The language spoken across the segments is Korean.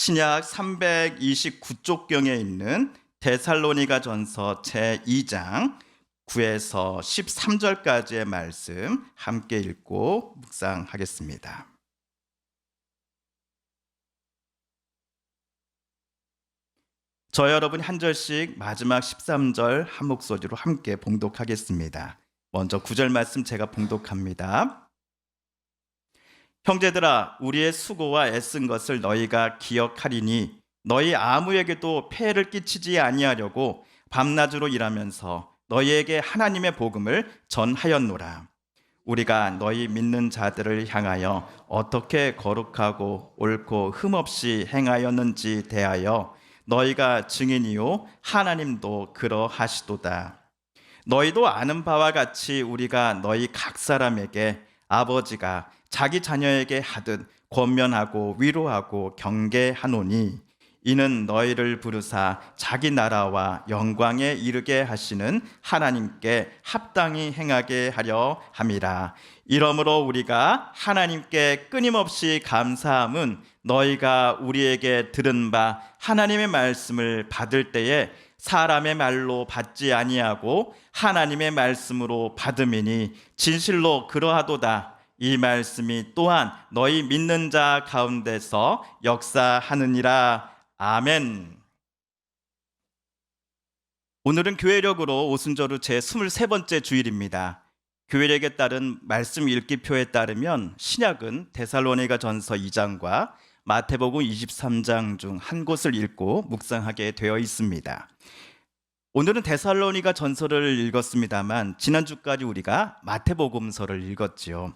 신약 329쪽경에 있는 데살로니가 전서 제2장 9에서 13절까지의 말씀 함께 읽고 묵상하겠습니다. 저 여러분 한 절씩 마지막 13절 한 목소리로 함께 봉독하겠습니다. 먼저 9절 말씀 제가 봉독합니다. 형제들아 우리의 수고와 애쓴 것을 너희가 기억하리니 너희 아무에게도 폐해를 끼치지 아니하려고 밤낮으로 일하면서 너희에게 하나님의 복음을 전하였노라. 우리가 너희 믿는 자들을 향하여 어떻게 거룩하고 옳고 흠없이 행하였는지 대하여 너희가 증인이요 하나님도 그러하시도다. 너희도 아는 바와 같이 우리가 너희 각 사람에게 아버지가 자기 자녀에게 하듯 권면하고 위로하고 경계하노니 이는 너희를 부르사 자기 나라와 영광에 이르게 하시는 하나님께 합당히 행하게 하려 함이라. 이러므로 우리가 하나님께 끊임없이 감사함은 너희가 우리에게 들은 바 하나님의 말씀을 받을 때에 사람의 말로 받지 아니하고 하나님의 말씀으로 받음이니 진실로 그러하도다. 이 말씀이 또한 너희 믿는 자 가운데서 역사하느니라. 아멘. 오늘은 교회력으로 오순절후 제 23번째 주일입니다. 교회력에 따른 말씀 읽기표에 따르면 신약은 데살로니가 전서 2장과 마태복음 23장 중 한 곳을 읽고 묵상하게 되어 있습니다. 오늘은 데살로니가 전서를 읽었습니다만 지난주까지 우리가 마태복음서를 읽었지요.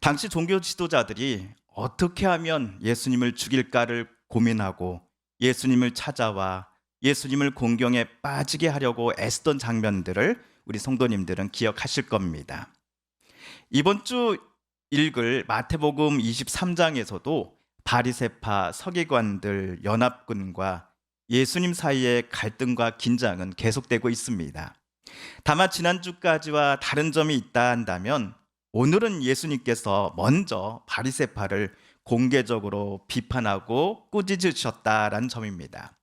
당시 종교 지도자들이 어떻게 하면 예수님을 죽일까를 고민하고 예수님을 찾아와 예수님을 공경에 빠지게 하려고 애쓰던 장면들을 우리 성도님들은 기억하실 겁니다. 이번 주 읽을 마태복음 23장에서도 바리세파 서기관들 연합군과 예수님 사이의 갈등과 긴장은 계속되고 있습니다. 다만 지난주까지와 다른 점이 있다 한다면 오늘은 예수님께서 먼저 바리세파를 공개적으로 비판하고 꾸짖으셨다라는 점입니다.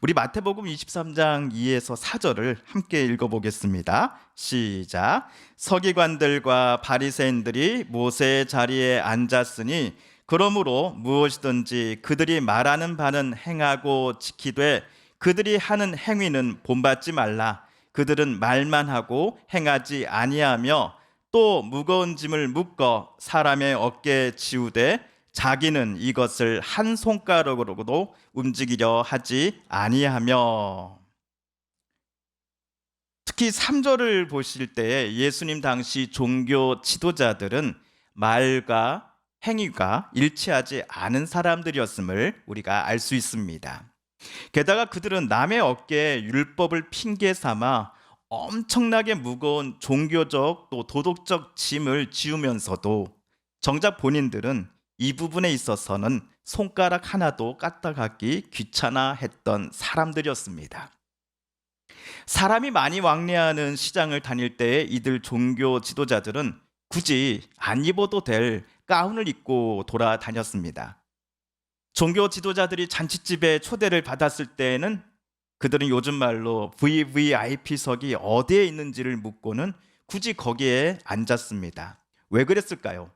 우리 마태복음 23장 2에서 4절을 함께 읽어보겠습니다. 시작. 서기관들과 바리새인들이 모세의 자리에 앉았으니 그러므로 무엇이든지 그들이 말하는 바는 행하고 지키되 그들이 하는 행위는 본받지 말라. 그들은 말만 하고 행하지 아니하며 또 무거운 짐을 묶어 사람의 어깨에 지우되 자기는 이것을 한 손가락으로도 움직이려 하지 아니하며 특히 3절을 보실 때 예수님 당시 종교 지도자들은 말과 행위가 일치하지 않은 사람들이었음을 우리가 알 수 있습니다. 게다가 그들은 남의 어깨에 율법을 핑계 삼아 엄청나게 무거운 종교적 또 도덕적 짐을 지우면서도 정작 본인들은 이 부분에 있어서는 손가락 하나도 까딱하기 귀찮아 했던 사람들이었습니다. 사람이 많이 왕래하는 시장을 다닐 때 이들 종교 지도자들은 굳이 안 입어도 될 가운을 입고 돌아다녔습니다. 종교 지도자들이 잔치집에 초대를 받았을 때에는 그들은 요즘 말로 VVIP석이 어디에 있는지를 묻고는 굳이 거기에 앉았습니다. 왜 그랬을까요?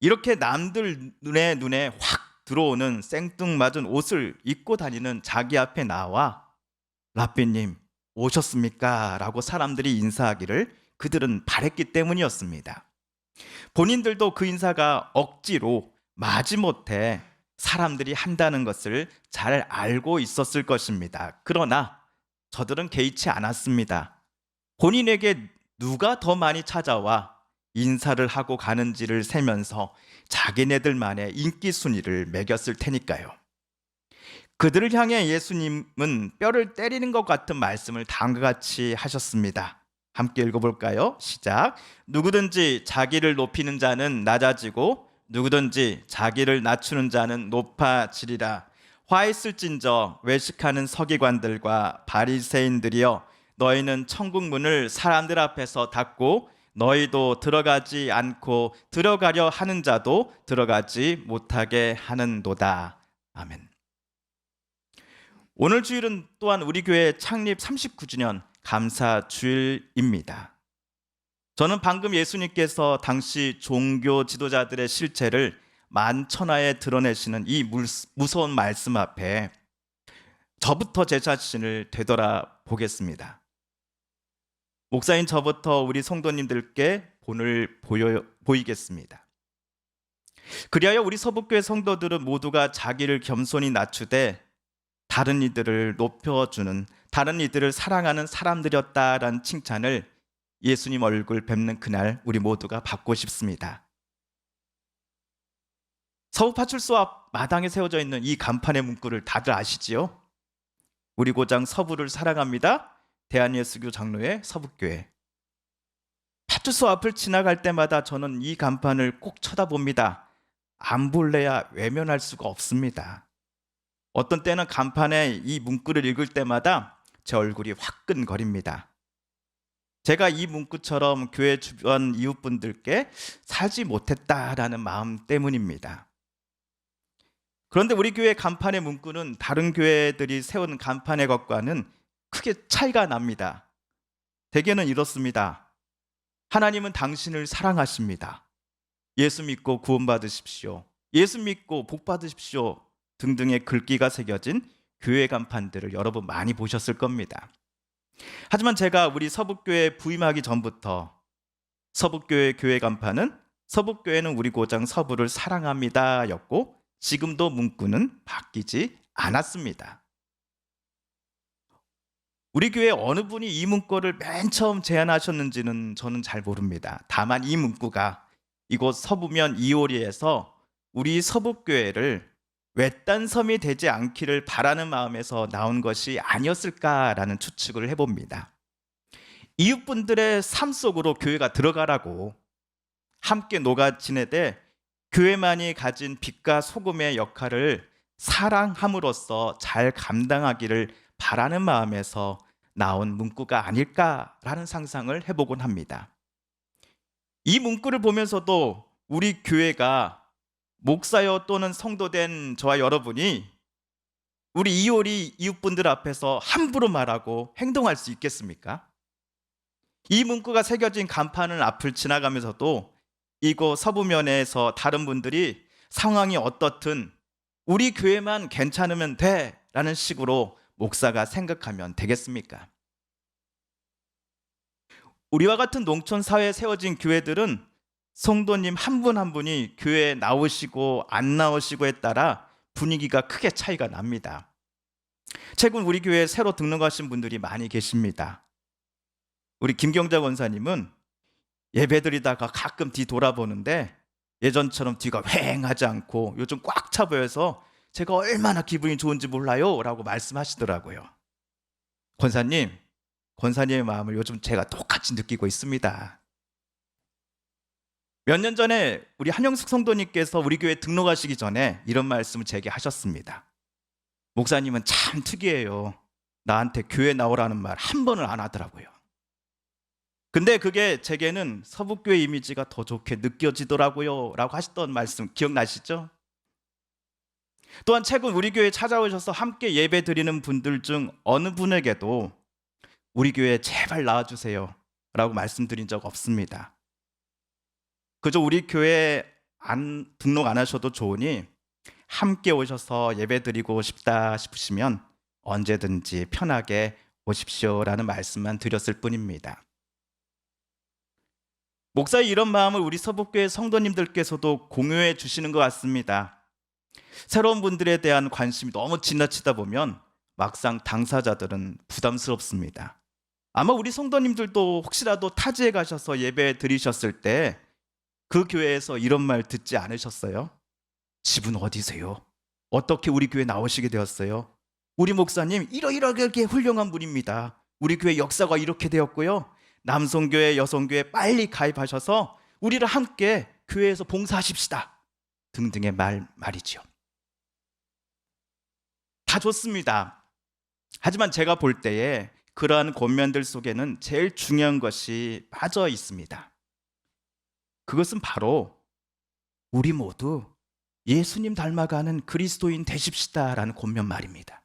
이렇게 남들 눈에 눈에 확 들어오는 생뚱맞은 옷을 입고 다니는 자기 앞에 나와 라삐님 오셨습니까? 라고 사람들이 인사하기를 그들은 바랬기 때문이었습니다. 본인들도 그 인사가 억지로 마지못해 사람들이 한다는 것을 잘 알고 있었을 것입니다. 그러나 저들은 개의치 않았습니다. 본인에게 누가 더 많이 찾아와 인사를 하고 가는지를 세면서 자기네들만의 인기 순위를 매겼을 테니까요. 그들을 향해 예수님은 뼈를 때리는 것 같은 말씀을 다음과 같이 하셨습니다. 함께 읽어볼까요? 시작. 누구든지 자기를 높이는 자는 낮아지고 누구든지 자기를 낮추는 자는 높아지리라. 화 있을진저 외식하는 서기관들과 바리새인들이여 너희는 천국 문을 사람들 앞에서 닫고 너희도 들어가지 않고 들어가려 하는 자도 들어가지 못하게 하는도다. 아멘. 오늘 주일은 또한 우리 교회 창립 39주년 감사 주일입니다. 저는 방금 예수님께서 당시 종교 지도자들의 실체를 만천하에 드러내시는 이 물- 무서운 말씀 앞에 저부터 제 자신을 되돌아 보겠습니다. 목사인 저부터 우리 성도님들께 본을 보여, 보이겠습니다. 그리하여 우리 서북교회 성도들은 모두가 자기를 겸손히 낮추되 다른 이들을 높여주는 다른 이들을 사랑하는 사람들이었다라는 칭찬을 예수님 얼굴 뵙는 그날 우리 모두가 받고 싶습니다. 서부 파출소 앞 마당에 세워져 있는 이 간판의 문구를 다들 아시지요? 우리 고장 서부를 사랑합니다. 대한예수교 장로회 서북교회. 파출소 앞을 지나갈 때마다 저는 이 간판을 꼭 쳐다봅니다. 안 볼래야 외면할 수가 없습니다. 어떤 때는 간판에 이 문구를 읽을 때마다 제 얼굴이 화끈거립니다. 제가 이 문구처럼 교회 주변 이웃분들께 살지 못했다라는 마음 때문입니다. 그런데 우리 교회 간판의 문구는 다른 교회들이 세운 간판의 것과는 크게 차이가 납니다. 대개는 이렇습니다. 하나님은 당신을 사랑하십니다. 예수 믿고 구원받으십시오. 예수 믿고 복 받으십시오. 등등의 글귀가 새겨진 교회 간판들을 여러분 많이 보셨을 겁니다. 하지만 제가 우리 서북교회 부임하기 전부터 서북교회 교회 간판은 서북교회는 우리 고장 서부를 사랑합니다 였고 지금도 문구는 바뀌지 않았습니다. 우리 교회 어느 분이 이 문구를 맨 처음 제안하셨는지는 저는 잘 모릅니다. 다만 이 문구가 이곳 서부면 이호리에서 우리 서북교회를 외딴 섬이 되지 않기를 바라는 마음에서 나온 것이 아니었을까라는 추측을 해봅니다. 이웃분들의 삶 속으로 교회가 들어가라고 함께 녹아 지내되 교회만이 가진 빛과 소금의 역할을 사랑함으로써 잘 감당하기를 바라는 마음에서 나온 문구가 아닐까라는 상상을 해보곤 합니다. 이 문구를 보면서도 우리 교회가 목사여 또는 성도 된 저와 여러분이 우리 이홀이 이웃분들 앞에서 함부로 말하고 행동할 수 있겠습니까? 이 문구가 새겨진 간판을 앞을 지나가면서도 이곳 서부면에서 다른 분들이 상황이 어떻든 우리 교회만 괜찮으면 돼 라는 식으로 목사가 생각하면 되겠습니까? 우리와 같은 농촌 사회에 세워진 교회들은 성도님 한분한 분이 교회에 나오시고 안 나오시고에 따라 분위기가 크게 차이가 납니다. 최근 우리 교회에 새로 등록하신 분들이 많이 계십니다. 우리 김경자 원사님은 예배드리다가 가끔 뒤 돌아보는데 예전처럼 뒤가 휑하지 않고 요즘 꽉 차 보여서 제가 얼마나 기분이 좋은지 몰라요 라고 말씀하시더라고요. 권사님, 권사님의 마음을 요즘 제가 똑같이 느끼고 있습니다. 몇 년 전에 우리 한영숙 성도님께서 우리 교회 등록하시기 전에 이런 말씀을 제게 하셨습니다. 목사님은 참 특이해요. 나한테 교회 나오라는 말 한 번을 안 하더라고요. 근데 그게 제게는 서북교회 이미지가 더 좋게 느껴지더라고요. 라고 하셨던 말씀 기억나시죠? 또한 최근 우리 교회에 찾아오셔서 함께 예배 드리는 분들 중 어느 분에게도 우리 교회에 제발 나와주세요. 라고 말씀드린 적 없습니다. 그저 우리 교회에 안, 등록 안 하셔도 좋으니 함께 오셔서 예배 드리고 싶다 싶으시면 언제든지 편하게 오십시오라는 말씀만 드렸을 뿐입니다. 목사의 이런 마음을 우리 서북교회 성도님들께서도 공유해 주시는 것 같습니다. 새로운 분들에 대한 관심이 너무 지나치다 보면 막상 당사자들은 부담스럽습니다. 아마 우리 성도님들도 혹시라도 타지에 가셔서 예배 드리셨을 때 그 교회에서 이런 말 듣지 않으셨어요? 집은 어디세요? 어떻게 우리 교회 나오시게 되었어요? 우리 목사님 이러이러하게 훌륭한 분입니다. 우리 교회 역사가 이렇게 되었고요. 남성교회, 여성교회 빨리 가입하셔서 우리를 함께 교회에서 봉사하십시다. 등등의 말 말이지요. 다 좋습니다. 하지만 제가 볼 때에 그러한 권면들 속에는 제일 중요한 것이 빠져 있습니다. 그것은 바로 우리 모두 예수님 닮아가는 그리스도인 되십시다라는 권면 말입니다.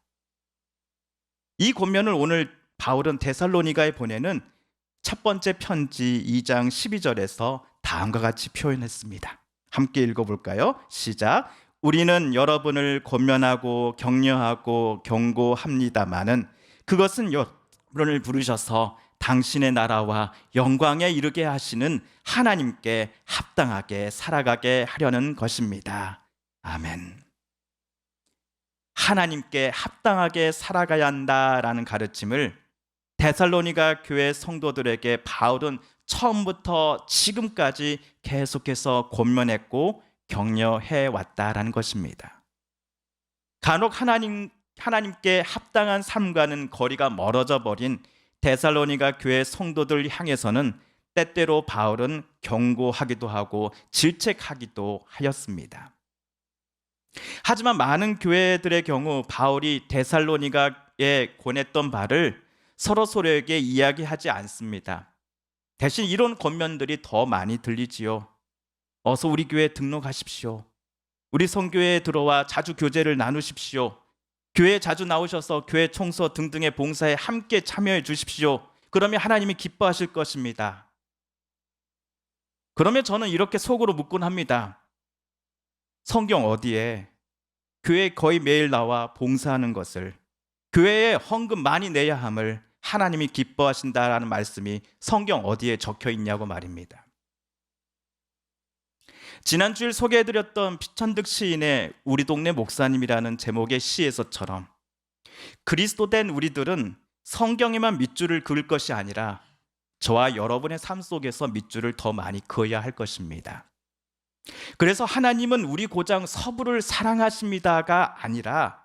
이 권면을 오늘 바울은 데살로니가에 보내는 첫 번째 편지 2장 12절에서 다음과 같이 표현했습니다. 함께 읽어볼까요? 시작. 우리는 여러분을 권면하고 격려하고 경고합니다마는 그것은 여러분을 부르셔서 당신의 나라와 영광에 이르게 하시는 하나님께 합당하게 살아가게 하려는 것입니다. 아멘. 하나님께 합당하게 살아가야 한다라는 가르침을 데살로니가 교회 성도들에게 바울은 처음부터 지금까지 계속해서 권면했고 격려해 왔다라는 것입니다. 간혹 하나님 하나님께 합당한 삶과는 거리가 멀어져 버린 데살로니가 교회 성도들 향해서는 때때로 바울은 경고하기도 하고 질책하기도 하였습니다. 하지만 많은 교회들의 경우 바울이 데살로니가에 권했던 바를 서로 서로에게 이야기하지 않습니다. 대신 이런 권면들이 더 많이 들리지요. 어서 우리 교회에 등록하십시오. 우리 성교회에 들어와 자주 교제를 나누십시오. 교회에 자주 나오셔서 교회 청소 등등의 봉사에 함께 참여해 주십시오. 그러면 하나님이 기뻐하실 것입니다. 그러면 저는 이렇게 속으로 묻곤 합니다. 성경 어디에 교회 거의 매일 나와 봉사하는 것을 교회에 헌금 많이 내야 함을 하나님이 기뻐하신다라는 말씀이 성경 어디에 적혀 있냐고 말입니다. 지난주일 소개해드렸던 피천득 시인의 우리 동네 목사님이라는 제목의 시에서처럼 그리스도 된 우리들은 성경에만 밑줄을 그을 것이 아니라 저와 여러분의 삶 속에서 밑줄을 더 많이 그어야 할 것입니다. 그래서 하나님은 우리 고장 서부를 사랑하십니다가 아니라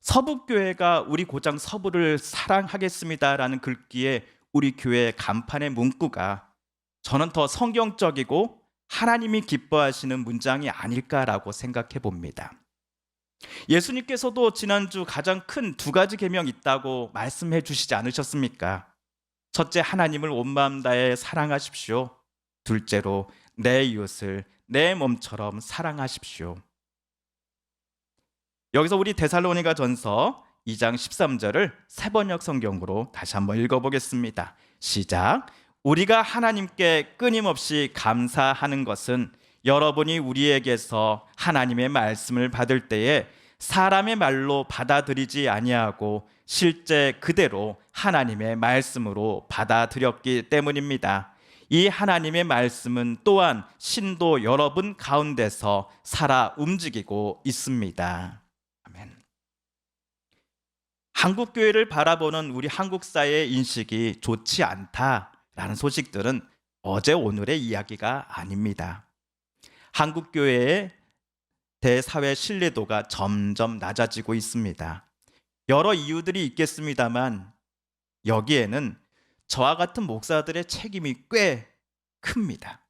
서북교회가 우리 고장 서부를 사랑하겠습니다라는 글귀에 우리 교회 간판의 문구가 저는 더 성경적이고 하나님이 기뻐하시는 문장이 아닐까라고 생각해 봅니다. 예수님께서도 지난주 가장 큰 두 가지 계명 있다고 말씀해 주시지 않으셨습니까? 첫째 하나님을 온 마음 다해 사랑하십시오. 둘째로 내 이웃을 내 몸처럼 사랑하십시오. 여기서 우리 데살로니가 전서 2장 13절을 세번역 성경으로 다시 한번 읽어보겠습니다. 시작. 우리가 하나님께 끊임없이 감사하는 것은 여러분이 우리에게서 하나님의 말씀을 받을 때에 사람의 말로 받아들이지 아니하고 실제 그대로 하나님의 말씀으로 받아들였기 때문입니다. 이 하나님의 말씀은 또한 신도 여러분 가운데서 살아 움직이고 있습니다. 아멘. 한국 교회를 바라보는 우리 한국 사회의 인식이 좋지 않다 라는 소식들은 어제 오늘의 이야기가 아닙니다. 한국 교회의 대사회 신뢰도가 점점 낮아지고 있습니다. 여러 이유들이 있겠습니다만 여기에는 저와 같은 목사들의 책임이 꽤 큽니다.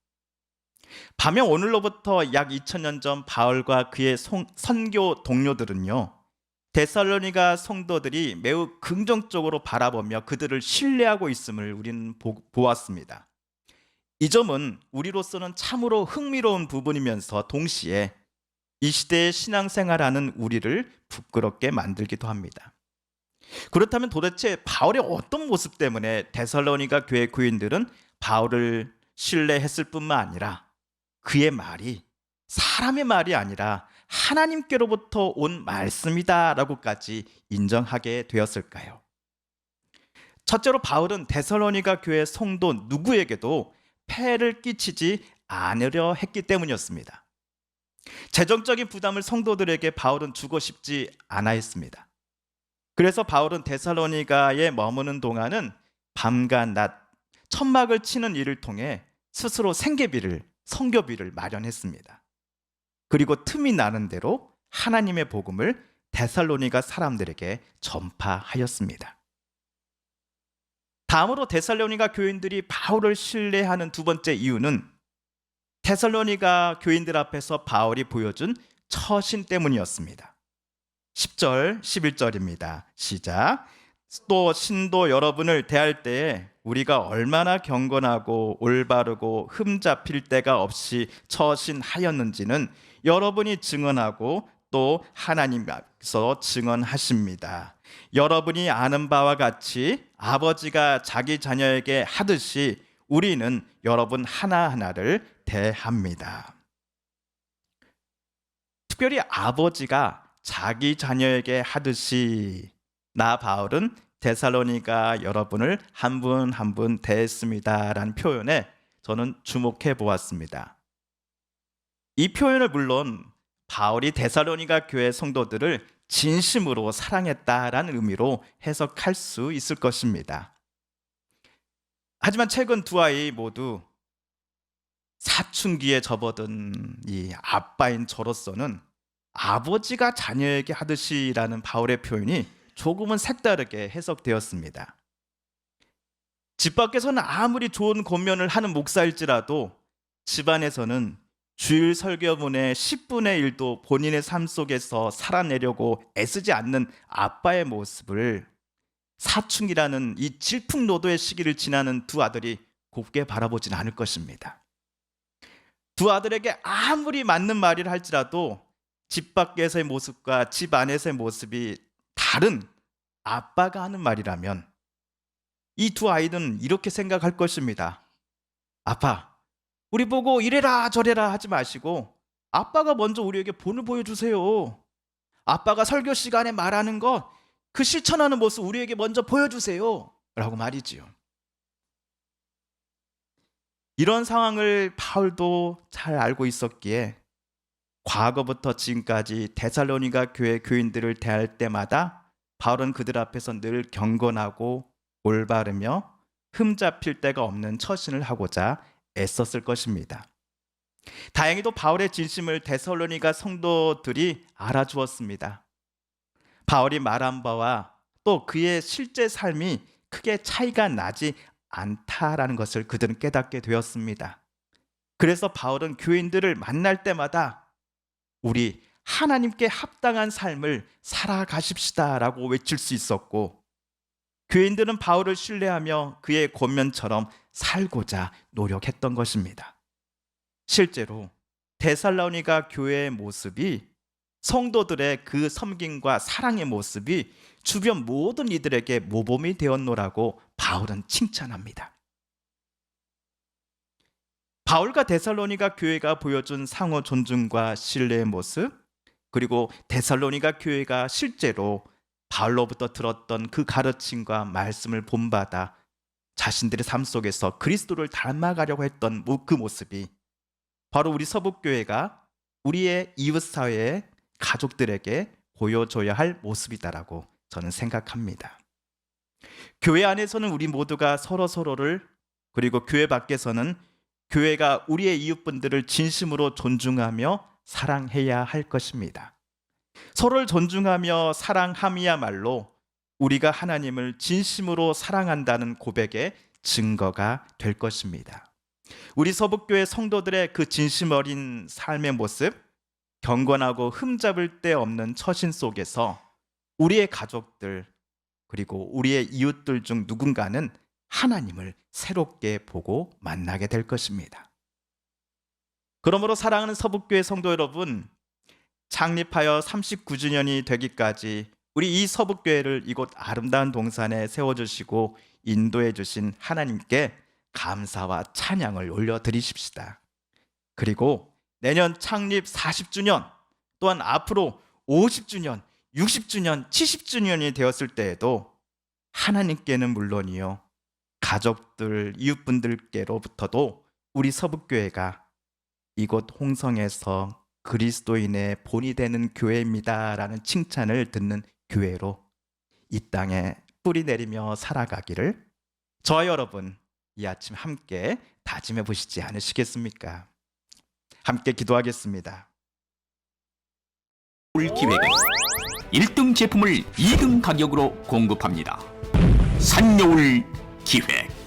반면 오늘로부터 약 2000년 전 바울과 그의 송, 선교 동료들은요. 데살로니가 성도들이 매우 긍정적으로 바라보며 그들을 신뢰하고 있음을 우리는 보, 보았습니다. 이 점은 우리로서는 참으로 흥미로운 부분이면서 동시에 이 시대의 신앙생활하는 우리를 부끄럽게 만들기도 합니다. 그렇다면 도대체 바울의 어떤 모습 때문에 데살로니가 교회 교인들은 바울을 신뢰했을 뿐만 아니라 그의 말이 사람의 말이 아니라 하나님께로부터 온 말씀이다라고까지 인정하게 되었을까요? 첫째로 바울은 데살로니가 교회 성도 누구에게도 폐를 끼치지 않으려 했기 때문이었습니다. 재정적인 부담을 성도들에게 바울은 주고 싶지 않아 했습니다. 그래서 바울은 데살로니가에 머무는 동안은 밤과 낮 천막을 치는 일을 통해 스스로 생계비를 성교비를 마련했습니다. 그리고 틈이 나는 대로 하나님의 복음을 데살로니가 사람들에게 전파하였습니다. 다음으로 데살로니가 교인들이 바울을 신뢰하는 두 번째 이유는 데살로니가 교인들 앞에서 바울이 보여준 처신 때문이었습니다. 10절, 11절입니다. 시작. 또 신도 여러분을 대할 때에 우리가 얼마나 경건하고 올바르고 흠 잡힐 때가 없이 처신하였는지는 여러분이 증언하고 또 하나님께서 증언하십니다. 여러분이 아는 바와 같이 아버지가 자기 자녀에게 하듯이 우리는 여러분 하나하나를 대합니다. 특별히 아버지가 자기 자녀에게 하듯이 나 바울은 데살로니가 여러분을 한 분 한 분 대했습니다라는 표현에 저는 주목해 보았습니다. 이 표현을 물론 바울이 데살로니가 교회 성도들을 진심으로 사랑했다라는 의미로 해석할 수 있을 것입니다. 하지만 최근 두 아이 모두 사춘기에 접어든 이 아빠인 저로서는 아버지가 자녀에게 하듯이라는 바울의 표현이 조금은 색다르게 해석되었습니다. 집 밖에서는 아무리 좋은 권면을 하는 목사일지라도 집안에서는 주일 설교문의 10분의 1도 본인의 삶 속에서 살아내려고 애쓰지 않는 아빠의 모습을 사춘기라는 이 질풍노도의 시기를 지나는 두 아들이 곱게 바라보진 않을 것입니다. 두 아들에게 아무리 맞는 말이라 할지라도 집 밖에서의 모습과 집 안에서의 모습이 다른 아빠가 하는 말이라면 이 두 아이는 이렇게 생각할 것입니다. 아빠, 우리 보고 이래라 저래라 하지 마시고 아빠가 먼저 우리에게 본을 보여주세요. 아빠가 설교 시간에 말하는 것, 그 실천하는 모습 우리에게 먼저 보여주세요. 라고 말이지요. 이런 상황을 바울도 잘 알고 있었기에 과거부터 지금까지 데살로니가 교회 교인들을 대할 때마다 바울은 그들 앞에서 늘 경건하고 올바르며 흠잡힐 데가 없는 처신을 하고자 애썼을 것입니다. 다행히도 바울의 진심을 데살로니가 성도들이 알아주었습니다. 바울이 말한 바와 또 그의 실제 삶이 크게 차이가 나지 않다라는 것을 그들은 깨닫게 되었습니다. 그래서 바울은 교인들을 만날 때마다 우리 하나님께 합당한 삶을 살아가십시다라고 외칠 수 있었고 교인들은 바울을 신뢰하며 그의 권면처럼 살고자 노력했던 것입니다. 실제로 데살로니가 교회의 모습이 성도들의 그 섬김과 사랑의 모습이 주변 모든 이들에게 모범이 되었노라고 바울은 칭찬합니다. 바울과 데살로니가 교회가 보여준 상호 존중과 신뢰의 모습, 그리고 데살로니가 교회가 실제로 바울로부터 들었던 그 가르침과 말씀을 본받아 자신들의 삶 속에서 그리스도를 닮아가려고 했던 그 모습이 바로 우리 서북교회가 우리의 이웃 사회의 가족들에게 보여줘야 할 모습이다라고 저는 생각합니다. 교회 안에서는 우리 모두가 서로 서로를 그리고 교회 밖에서는 교회가 우리의 이웃분들을 진심으로 존중하며 사랑해야 할 것입니다. 서로를 존중하며 사랑함이야말로 우리가 하나님을 진심으로 사랑한다는 고백의 증거가 될 것입니다. 우리 서북교회 성도들의 그 진심 어린 삶의 모습, 경건하고 흠잡을 데 없는 처신 속에서 우리의 가족들 그리고 우리의 이웃들 중 누군가는 하나님을 새롭게 보고 만나게 될 것입니다. 그러므로 사랑하는 서북교회 성도 여러분, 창립하여 39주년이 되기까지 우리 이 서북교회를 이곳 아름다운 동산에 세워주시고 인도해 주신 하나님께 감사와 찬양을 올려드리십시다. 그리고 내년 창립 40주년 또한 앞으로 50주년, 60주년, 70주년이 되었을 때에도 하나님께는 물론이요 가족들, 이웃분들께로부터도 우리 서북교회가 이곳 홍성에서 그리스도인의 본이 되는 교회입니다라는 칭찬을 듣는 교회로 이 땅에 뿌리 내리며 살아가기를 저와 여러분 이 아침 함께 다짐해 보시지 않으시겠습니까? 함께 기도하겠습니다. 올 기획은 1등 제품을 2등 가격으로 공급합니다. 산여울 기획